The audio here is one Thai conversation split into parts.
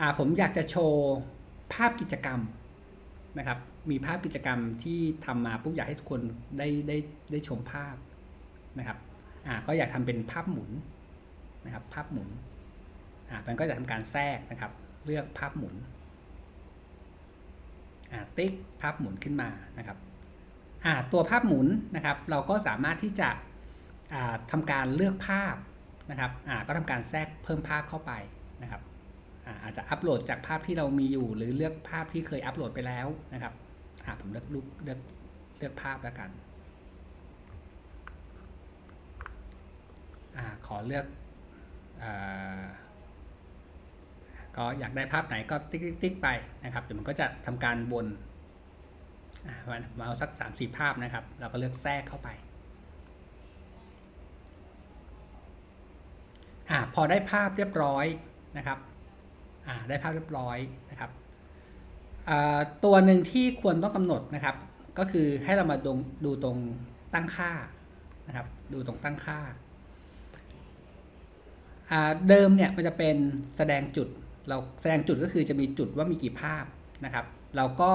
อ่าผมอยากจะโชว์ภาพกิจกรรมนะครับ มีภาพกิจกรรมที่ทำมาปุ๊บอยากให้ทุกคนได้ได้ได้ชมภาพนะครับอ่าก็อยากทำเป็นภาพหมุนนะครับ ภาพหมุนอ่ามันก็จะทำการแทรกนะครับ เลือกภาพหมุนอ่าติ๊กภาพหมุนขึ้นมานะครับ ตัวภาพหมุนนะครับ เราก็สามารถที่จะอ่าทำการเลือกภาพนะครับก็ทำการแทรกเพิ่มภาพเข้าไปนะครับอาจจะอัปโหลดจากภาพที่เรามีอยู่ หรือเลือกภาพที่เคยอัปโหลดไปแล้วนะครับผมเลือกรูปเลือกเลือกภาพแล้วกันอขอเลือกอก็อยากได้ภาพไหนก็ติ๊กติ๊กไปนะครับเดี๋ยวมันก็จะทำการวน มาเอาสัก3 4ภาพนะครับ เราก็เลือกแทรกเข้าไปอพอได้ภาพเรียบร้อยนะครับได้ภาพเรียบร้อยนะครับตัวหนึ่งที่ควรต้องกำหนดนะครับ ก็คือให้เรามาดูดูตรงตั้งค่านะครับ ดูตรงตั้งค่า เดิมเนี่ยมันจะเป็นแสดงจุด เราแสดงจุดก็คือจะมีจุดว่ามีกี่ภาพนะครับ เราก็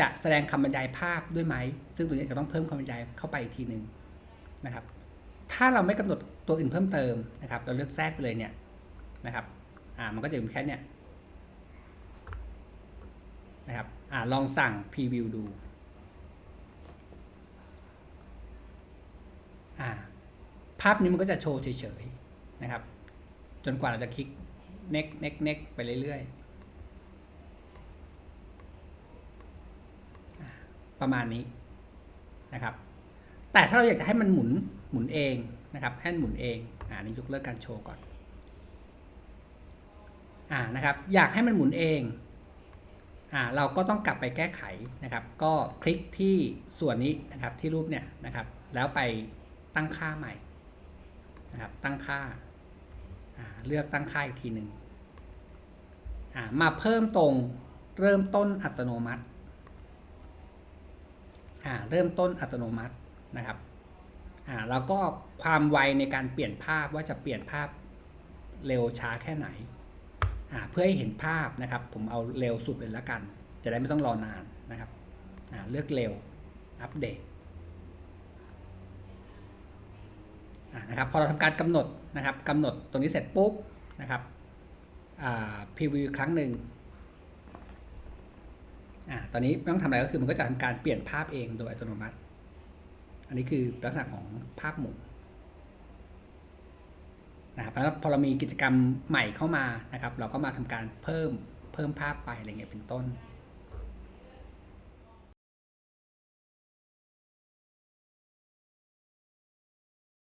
จะแสดงคำบรรยายภาพด้วยไหม ซึ่งตัวนี้จะต้องเพิ่มคำบรรยายเข้าไปอีกทีหนึ่งนะครับ ถ้าเราไม่กำหนดตัวอื่นเพิ่มเติมนะครับ เราเลือกแทรกไปเลยเนี่ยนะครับ อ่า มันก็จะอยู่แค่เนี้ยนะครับ อ่า ลองสั่งพรีวิวดู อ่า ภาพนี้มันก็จะโชว์เฉยๆนะครับ จนกว่าเราจะคลิก next next next ไปเรื่อยๆอ่า ประมาณนี้นะครับ แต่ถ้าเราอยากจะให้มันหมุนหมุนเองนะครับให้มันหมุนเองอ่านี่ยกเลิกการโชว์ก่อนอ่านะครับ อยากให้มันหมุนเองอ่าเราก็ต้องกลับไปแก้ไขนะครับ ก็คลิกที่ส่วนนี้นะครับที่รูปเนี่ยนะครับ แล้วไปตั้งค่าใหม่นะครับตั้งค่าาเลือกตั้งค่าอีกทีหนึ่งมาเพิ่มตรงเริ่มต้นอัตโนมัติ เริ่มต้นอัตโนมัตินะครับอ่าแล้วก็ความไวในการเปลี่ยนภาพว่าจะเปลี่ยนภาพเร็วช้าแค่ไหนอ่าเพื่อให้เห็นภาพนะครับผมเอาเร็วสุดเลยล้วกัน จะได้ไม่ต้องรอนานนะครับอ่าเลือกเร็วอัปเดตอ่านะครับพอเราทำการกำหนดนะครับกำหนดตรงนี้เสร็จปุ๊บนะครับอ่าพรีวิวครั้งหนึ่ง อ่าตอนนี้ไม่ต้องทำอะไรก็คือมันก็จะทำการเปลี่ยนภาพเองโดยอัตโนมัติ อันนี้คือลักษณะของภาพหมุนนะครับแล้วพอเรามีกิจกรรมใหม่เข้ามานะครับ เราก็มาทำการเพิ่มเพิ่มภาพไปอะไรเงี้ยเป็นต้น